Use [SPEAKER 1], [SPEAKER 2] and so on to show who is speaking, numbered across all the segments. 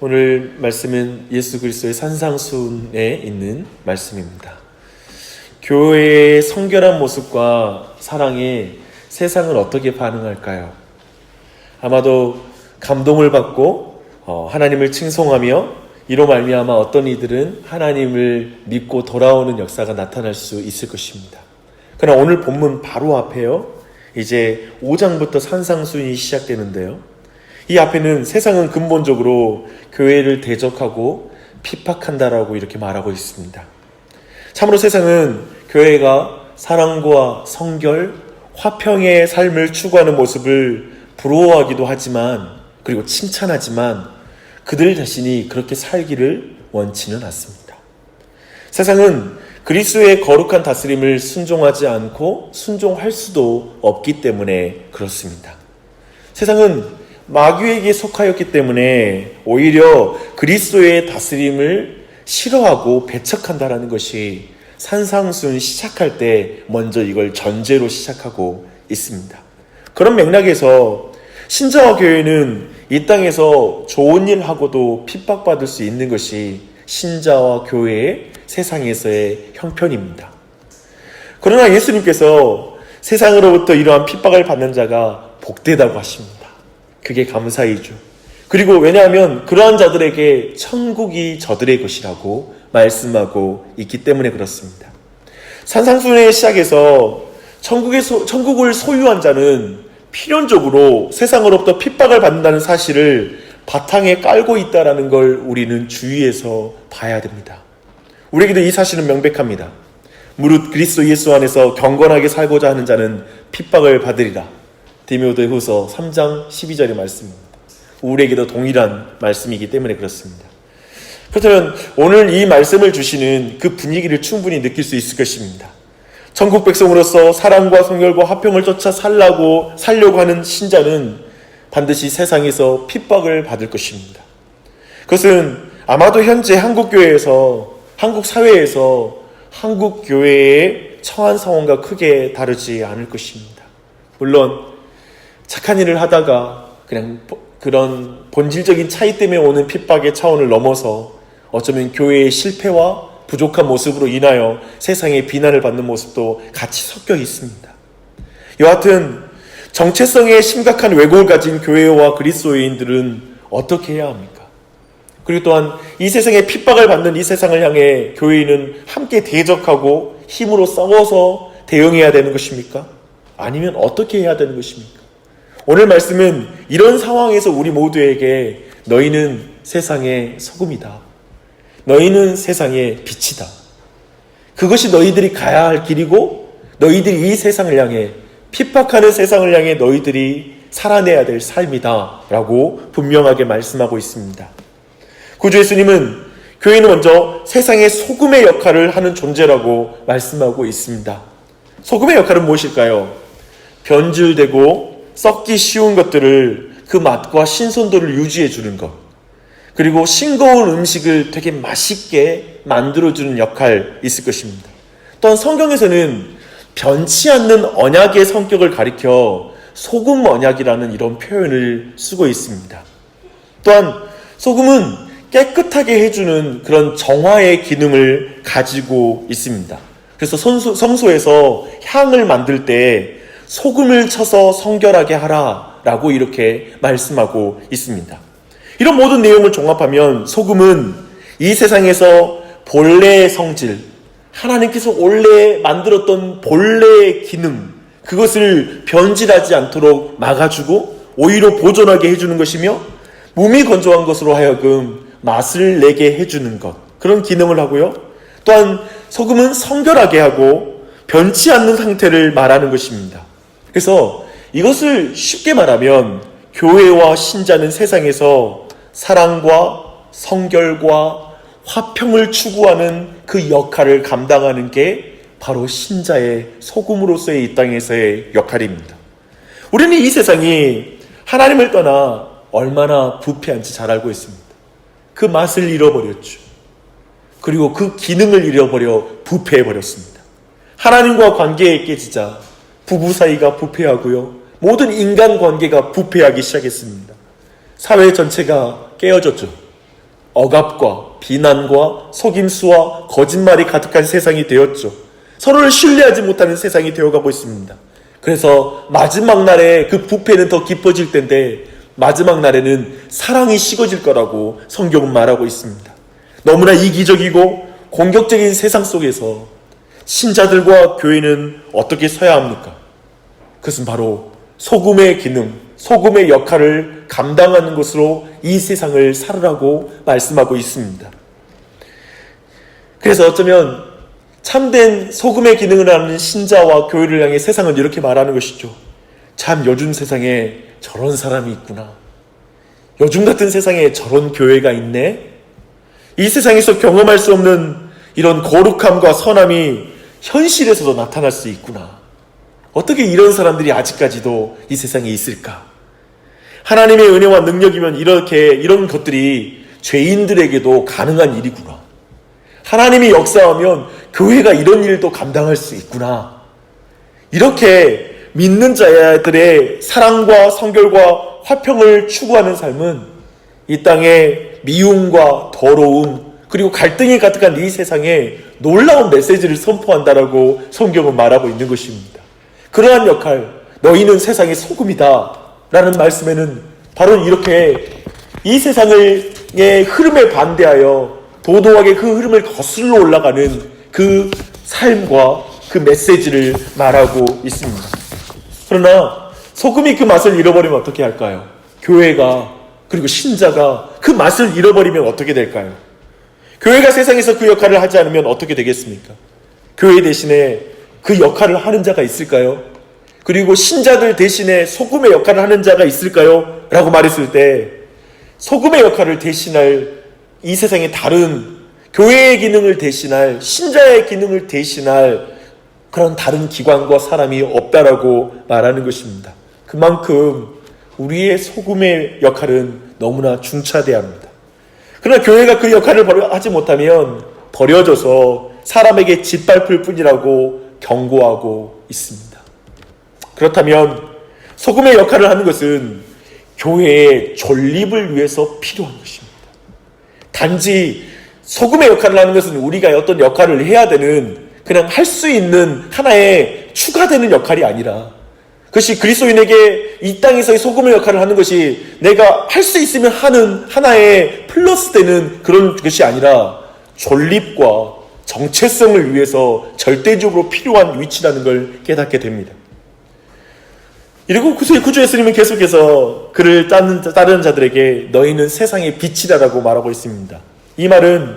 [SPEAKER 1] 오늘 말씀은 예수 그리스도의 산상순에 있는 말씀입니다. 교회의 성결한 모습과 사랑에 세상은 어떻게 반응할까요? 아마도 감동을 받고 어, 하나님을 칭송하며 이로 말미암아 어떤 이들은 하나님을 믿고 돌아오는 역사가 나타날 수 있을 것입니다. 그러나 오늘 본문 바로 앞에요. 이제 5장부터 산상순이 시작되는데요. 이 앞에는 세상은 근본적으로 교회를 대적하고 핍박한다라고 이렇게 말하고 있습니다. 참으로 세상은 교회가 사랑과 성결, 화평의 삶을 추구하는 모습을 부러워하기도 하지만 그리고 칭찬하지만 그들 자신이 그렇게 살기를 원치는 않습니다. 세상은 그리스도의 거룩한 다스림을 순종하지 않고 순종할 수도 없기 때문에 그렇습니다. 세상은 마귀에게 속하였기 때문에 오히려 그리스도의 다스림을 싫어하고 배척한다라는 것이 산상순 시작할 때 먼저 이걸 전제로 시작하고 있습니다. 그런 맥락에서 신자와 교회는 이 땅에서 좋은 일 하고도 핍박받을 수 있는 것이 신자와 교회의 세상에서의 형편입니다. 그러나 예수님께서 세상으로부터 이러한 핍박을 받는 자가 복되다고 하십니다. 그게 감사이죠. 그리고 왜냐하면 그러한 자들에게 천국이 저들의 것이라고 말씀하고 있기 때문에 그렇습니다. 산상순의 시작에서 천국의 소, 천국을 소유한 자는 필연적으로 세상으로부터 핍박을 받는다는 사실을 바탕에 깔고 있다라는 걸 우리는 주의해서 봐야 됩니다. 우리에게도 이 사실은 명백합니다. 무릇 그리스도 예수 안에서 경건하게 살고자 하는 자는 핍박을 받으리라. 디모데 후서 3장 12절의 말씀입니다. 우리에게도 동일한 말씀이기 때문에 그렇습니다. 그렇다면 오늘 이 말씀을 주시는 그 분위기를 충분히 느낄 수 있을 것입니다. 천국 백성으로서 사랑과 성결과 화평을 쫓아 살라고 살려고 하는 신자는 반드시 세상에서 핍박을 받을 것입니다. 그것은 아마도 현재 한국 교회에서 한국 사회에서 한국 교회의 처한 상황과 크게 다르지 않을 것입니다. 물론 착한 일을 하다가 그냥 그런 본질적인 차이 때문에 오는 핍박의 차원을 넘어서 어쩌면 교회의 실패와 부족한 모습으로 인하여 세상의 비난을 받는 모습도 같이 섞여 있습니다. 여하튼 정체성에 심각한 왜곡을 가진 교회와 그리스도인들은 어떻게 해야 합니까? 그리고 또한 이 세상에 핍박을 받는 이 세상을 향해 교회인은 함께 대적하고 힘으로 싸워서 대응해야 되는 것입니까? 아니면 어떻게 해야 되는 것입니까? 오늘 말씀은 이런 상황에서 우리 모두에게 너희는 세상의 소금이다. 너희는 세상의 빛이다. 그것이 너희들이 가야 할 길이고 너희들이 이 세상을 향해 핍박하는 세상을 향해 너희들이 살아내야 될 삶이다. 라고 분명하게 말씀하고 있습니다. 구주 예수님은 교회는 먼저 세상의 소금의 역할을 하는 존재라고 말씀하고 있습니다. 소금의 역할은 무엇일까요? 변질되고 썩기 쉬운 것들을 그 맛과 신선도를 유지해 주는 것. 그리고 싱거운 음식을 되게 맛있게 만들어 주는 역할 있을 것입니다. 또한 성경에서는 변치 않는 언약의 성격을 가리켜 소금 언약이라는 이런 표현을 쓰고 있습니다. 또한 소금은 깨끗하게 해주는 그런 정화의 기능을 가지고 있습니다. 그래서 성소, 성소에서 향을 만들 때 소금을 쳐서 성결하게 하라 라고 이렇게 말씀하고 있습니다. 이런 모든 내용을 종합하면 소금은 이 세상에서 본래의 성질, 하나님께서 원래 만들었던 본래의 기능, 그것을 변질하지 않도록 막아주고 오히려 보존하게 해주는 것이며 몸이 건조한 것으로 하여금 맛을 내게 해주는 것. 그런 기능을 하고요. 또한 소금은 성결하게 하고 변치 않는 상태를 말하는 것입니다. 그래서 이것을 쉽게 말하면 교회와 신자는 세상에서 사랑과 성결과 화평을 추구하는 그 역할을 감당하는 게 바로 신자의 소금으로서의 이 땅에서의 역할입니다. 우리는 이 세상이 하나님을 떠나 얼마나 부패한지 잘 알고 있습니다. 그 맛을 잃어버렸죠. 그리고 그 기능을 잃어버려 부패해버렸습니다. 하나님과 관계에 깨지자 부부 사이가 부패하고요. 모든 인간 관계가 부패하기 시작했습니다. 사회 전체가 깨어졌죠. 억압과 비난과 속임수와 거짓말이 가득한 세상이 되었죠. 서로를 신뢰하지 못하는 세상이 되어가고 있습니다. 그래서 마지막 날에 그 부패는 더 깊어질 텐데 마지막 날에는 사랑이 식어질 거라고 성경은 말하고 있습니다. 너무나 이기적이고 공격적인 세상 속에서 신자들과 교회는 어떻게 서야 합니까? 그것은 바로 소금의 기능, 소금의 역할을 감당하는 것으로 이 세상을 살으라고 말씀하고 있습니다. 그래서 어쩌면 참된 소금의 기능을 하는 신자와 교회를 향해 세상은 이렇게 말하는 것이죠. 참 요즘 세상에 저런 사람이 있구나. 요즘 같은 세상에 저런 교회가 있네. 이 세상에서 경험할 수 없는 이런 거룩함과 선함이 현실에서도 나타날 수 있구나. 어떻게 이런 사람들이 아직까지도 이 세상에 있을까? 하나님의 은혜와 능력이면 이렇게 이런 것들이 죄인들에게도 가능한 일이구나. 하나님이 역사하면 교회가 이런 일도 감당할 수 있구나. 이렇게 믿는 자들의 사랑과 성결과 화평을 추구하는 삶은 이 땅에 미움과 더러움 그리고 갈등이 가득한 이 세상에 놀라운 메시지를 선포한다라고 성경은 말하고 있는 것입니다. 그러한 역할, 너희는 세상의 소금이다. 라는 말씀에는 바로 이렇게 이 세상의 흐름에 반대하여 도도하게 그 흐름을 거슬러 올라가는 그 삶과 그 메시지를 말하고 있습니다. 그러나 소금이 그 맛을 잃어버리면 어떻게 할까요? 교회가 그리고 신자가 그 맛을 잃어버리면 어떻게 될까요? 교회가 세상에서 그 역할을 하지 않으면 어떻게 되겠습니까? 교회 대신에 그 역할을 하는 자가 있을까요? 그리고 신자들 대신에 소금의 역할을 하는 자가 있을까요? 라고 말했을 때 소금의 역할을 대신할 이 세상의 다른 교회의 기능을 대신할 신자의 기능을 대신할 그런 다른 기관과 사람이 없다라고 말하는 것입니다. 그만큼 우리의 소금의 역할은 너무나 중차대합니다. 그러나 교회가 그 역할을 하지 못하면 버려져서 사람에게 짓밟힐 뿐이라고 경고하고 있습니다. 그렇다면 소금의 역할을 하는 것은 교회의 존립을 위해서 필요한 것입니다. 단지 소금의 역할을 하는 것은 우리가 어떤 역할을 해야 되는 그냥 할 수 있는 하나의 추가되는 역할이 아니라 그것이 그리스도인에게 이 땅에서의 소금의 역할을 하는 것이 내가 할 수 있으면 하는 하나의 플러스 되는 그런 것이 아니라 존립과 정체성을 위해서 절대적으로 필요한 위치라는 걸 깨닫게 됩니다. 이리고 구주의 구주 예수님은 계속해서 그를 따르는, 따르는 자들에게 너희는 세상의 빛이다라고 말하고 있습니다. 이 말은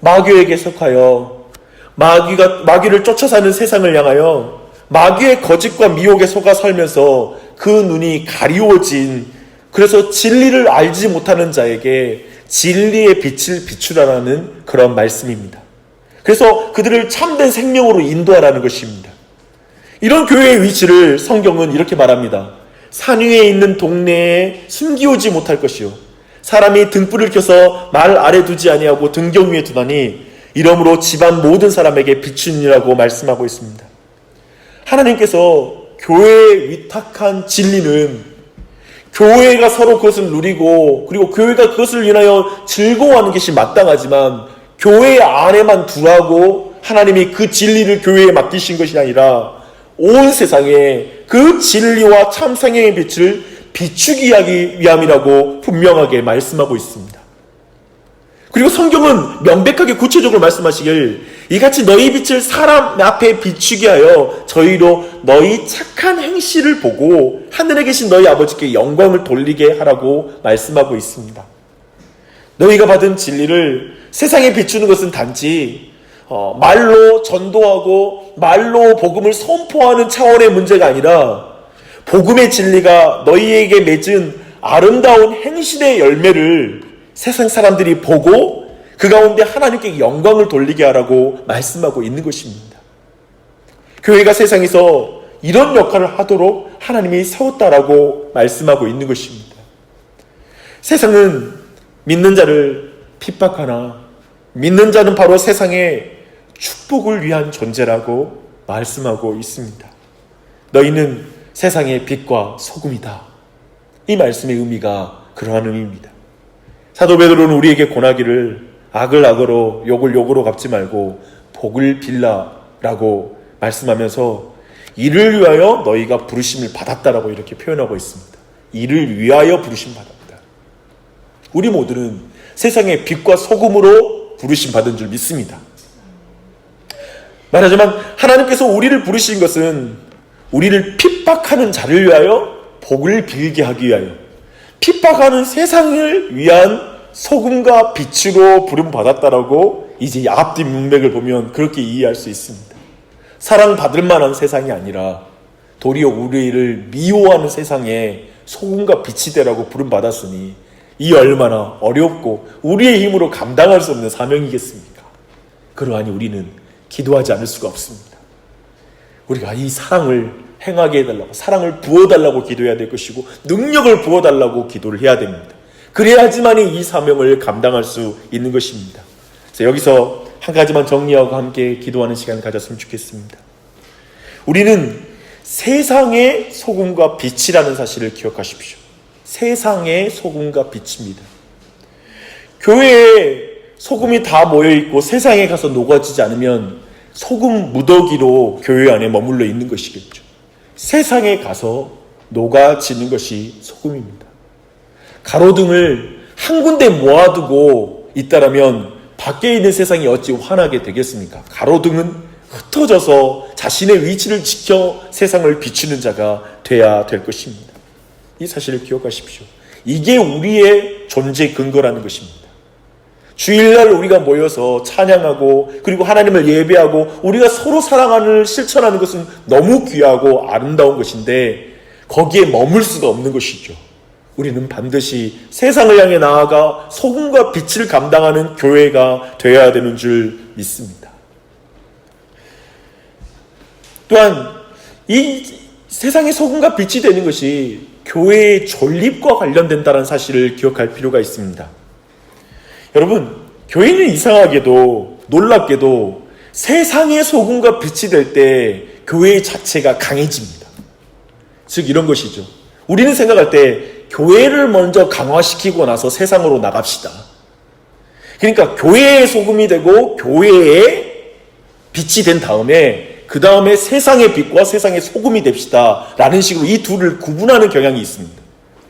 [SPEAKER 1] 마귀에게 속하여 마귀가 마귀를 쫓아 사는 세상을 향하여 마귀의 거짓과 미혹에 속아 살면서 그 눈이 가리워진 그래서 진리를 알지 못하는 자에게 진리의 빛을 비추라라는 그런 말씀입니다. 그래서 그들을 참된 생명으로 인도하라는 것입니다. 이런 교회의 위치를 성경은 이렇게 말합니다. 산 위에 있는 동네에 숨기오지 못할 것이요. 사람이 등불을 켜서 말 아래 두지 아니하고 등경 위에 두다니 이러므로 집안 모든 사람에게 비추니라고 말씀하고 있습니다. 하나님께서 교회에 위탁한 진리는 교회가 서로 그것을 누리고 그리고 교회가 그것을 인하여 즐거워하는 것이 마땅하지만 교회 안에만 두라고 하나님이 그 진리를 교회에 맡기신 것이 아니라 온 세상에 그 진리와 참생의 빛을 비추기 하기 위함이라고 분명하게 말씀하고 있습니다. 그리고 성경은 명백하게 구체적으로 말씀하시길 이같이 너희 빛을 사람 앞에 비추게 하여 저희로 너희 착한 행실을 보고 하늘에 계신 너희 아버지께 영광을 돌리게 하라고 말씀하고 있습니다. 너희가 받은 진리를 세상에 비추는 것은 단지 어, 말로 전도하고 말로 복음을 선포하는 차원의 문제가 아니라 복음의 진리가 너희에게 맺은 아름다운 행실의 열매를 세상 사람들이 보고 그 가운데 하나님께 영광을 돌리게 하라고 말씀하고 있는 것입니다. 교회가 세상에서 이런 역할을 하도록 하나님이 세웠다라고 말씀하고 있는 것입니다. 세상은 믿는 자를 핍박하나 믿는 자는 바로 세상의 축복을 위한 존재라고 말씀하고 있습니다. 너희는 세상의 빛과 소금이다. 이 말씀의 의미가 그러한 의미입니다. 사도 베드로는 우리에게 권하기를 악을 악으로 욕을 욕으로 갚지 말고 복을 빌라라고 말씀하면서 이를 위하여 너희가 부르심을 받았다라고 이렇게 표현하고 있습니다. 이를 위하여 부르심 받았다. 우리 모두는 세상의 빛과 소금으로 부르심 받은 줄 믿습니다. 말하자면 하나님께서 우리를 부르신 것은 우리를 핍박하는 자를 위하여 복을 빌게 하기 위하여 핍박하는 세상을 위한 소금과 빛으로 부름 받았다라고 이제 앞뒤 문맥을 보면 그렇게 이해할 수 있습니다. 사랑받을 만한 세상이 아니라 도리어 우리를 미워하는 세상에 소금과 빛이 되라고 부름 받았으니 이 얼마나 어렵고 우리의 힘으로 감당할 수 없는 사명이겠습니까? 그러하니 우리는 기도하지 않을 수가 없습니다. 우리가 이 사랑을 행하게 해달라고, 사랑을 부어달라고 기도해야 될 것이고, 능력을 부어달라고 기도를 해야 됩니다. 그래야지만이 이 사명을 감당할 수 있는 것입니다. 그래서 여기서 한 가지만 정리하고 함께 기도하는 시간을 가졌으면 좋겠습니다. 우리는 세상의 소금과 빛이라는 사실을 기억하십시오. 세상의 소금과 빛입니다. 교회에 소금이 다 모여 있고 세상에 가서 녹아지지 않으면 소금 무더기로 교회 안에 머물러 있는 것이겠죠. 세상에 가서 녹아지는 것이 소금입니다. 가로등을 한 군데 모아두고 있다라면 밖에 있는 세상이 어찌 환하게 되겠습니까? 가로등은 흩어져서 자신의 위치를 지켜 세상을 비추는 자가 돼야 될 것입니다. 이 사실을 기억하십시오. 이게 우리의 존재 근거라는 것입니다. 주일날 우리가 모여서 찬양하고 그리고 하나님을 예배하고 우리가 서로 사랑하는 실천하는 것은 너무 귀하고 아름다운 것인데 거기에 머물 수가 없는 것이죠. 우리는 반드시 세상을 향해 나아가 소금과 빛을 감당하는 교회가 되어야 되는 줄 믿습니다. 또한 이 세상의 소금과 빛이 되는 것이 교회의 존립과 관련된다는 사실을 기억할 필요가 있습니다. 여러분, 교회는 이상하게도 놀랍게도 세상의 소금과 빛이 될 때 교회 자체가 강해집니다. 즉 이런 것이죠. 우리는 생각할 때 교회를 먼저 강화시키고 나서 세상으로 나갑시다. 그러니까 교회의 소금이 되고 교회의 빛이 된 다음에 그 다음에 세상의 빛과 세상의 소금이 됩시다. 라는 식으로 이 둘을 구분하는 경향이 있습니다.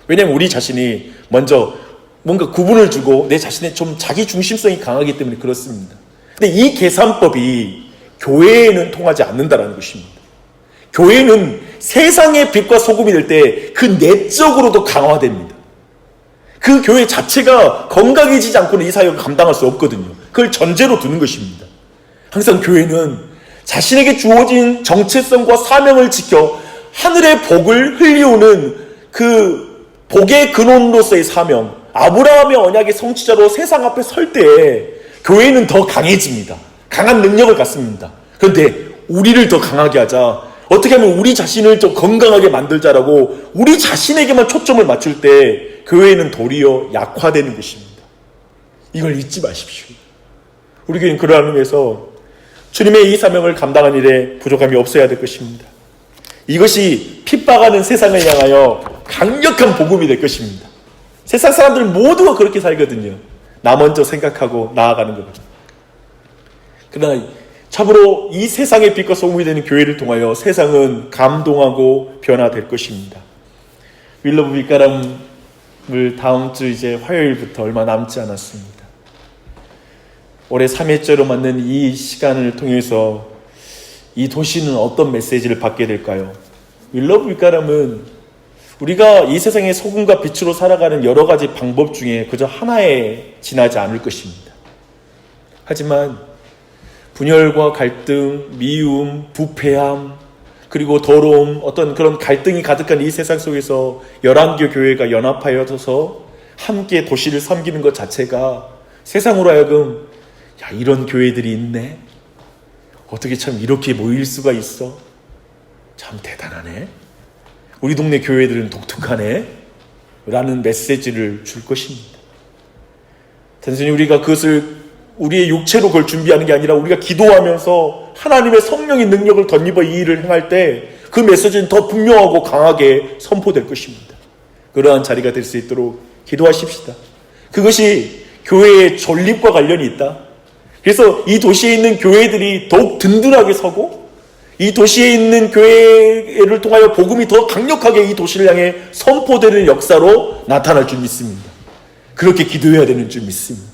[SPEAKER 1] 왜냐하면 우리 자신이 먼저 뭔가 구분을 주고 내 자신의 좀 자기 중심성이 강하기 때문에 그렇습니다. 근데 이 계산법이 교회에는 통하지 않는다라는 것입니다. 교회는 세상의 빛과 소금이 될 때 그 내적으로도 강화됩니다. 그 교회 자체가 건강해지지 않고는 이 사역을 감당할 수 없거든요. 그걸 전제로 두는 것입니다. 항상 교회는 자신에게 주어진 정체성과 사명을 지켜 하늘의 복을 흘리오는 그 복의 근원으로서의 사명, 아브라함의 언약의 성취자로 세상 앞에 설 때에 교회는 더 강해집니다. 강한 능력을 갖습니다. 그런데 우리를 더 강하게 하자. 어떻게 하면 우리 자신을 좀 건강하게 만들자라고 우리 자신에게만 초점을 맞출 때 교회는 도리어 약화되는 것입니다. 이걸 잊지 마십시오. 우리 교회는 그러한 의미에서 주님의 이 사명을 감당한 일에 부족함이 없어야 될 것입니다. 이것이 핍박하는 세상을 향하여 강력한 복음이 될 것입니다. 세상 사람들 모두가 그렇게 살거든요. 나 먼저 생각하고 나아가는 겁니다. 그러나 참으로 이 세상의 빛과 소금이 되는 교회를 통하여 세상은 감동하고 변화될 것입니다. 윌러브 빛가람을 다음 주 이제 화요일부터 얼마 남지 않았습니다. 올해 3회째로 맞는 이 시간을 통해서 이 도시는 어떤 메시지를 받게 될까요? 윌러브 빛가람은 우리가 이 세상의 소금과 빛으로 살아가는 여러 가지 방법 중에 그저 하나에 지나지 않을 것입니다. 하지만 분열과 갈등, 미움, 부패함, 그리고 더러움, 어떤 그런 갈등이 가득한 이 세상 속에서 열한교 교회가 연합하여서 함께 도시를 섬기는 것 자체가 세상으로 하여금 야 이런 교회들이 있네. 어떻게 참 이렇게 모일 수가 있어? 참 대단하네. 우리 동네 교회들은 독특하네. 라는 메시지를 줄 것입니다. 단순히 우리가 그것을 우리의 육체로 그걸 준비하는 게 아니라 우리가 기도하면서 하나님의 성령의 능력을 덧입어 이 일을 행할 때 그 메시지는 더 분명하고 강하게 선포될 것입니다. 그러한 자리가 될 수 있도록 기도하십시다. 그것이 교회의 존립과 관련이 있다. 그래서 이 도시에 있는 교회들이 더욱 든든하게 서고 이 도시에 있는 교회를 통하여 복음이 더 강력하게 이 도시를 향해 선포되는 역사로 나타날 줄 믿습니다. 그렇게 기도해야 되는 줄 믿습니다.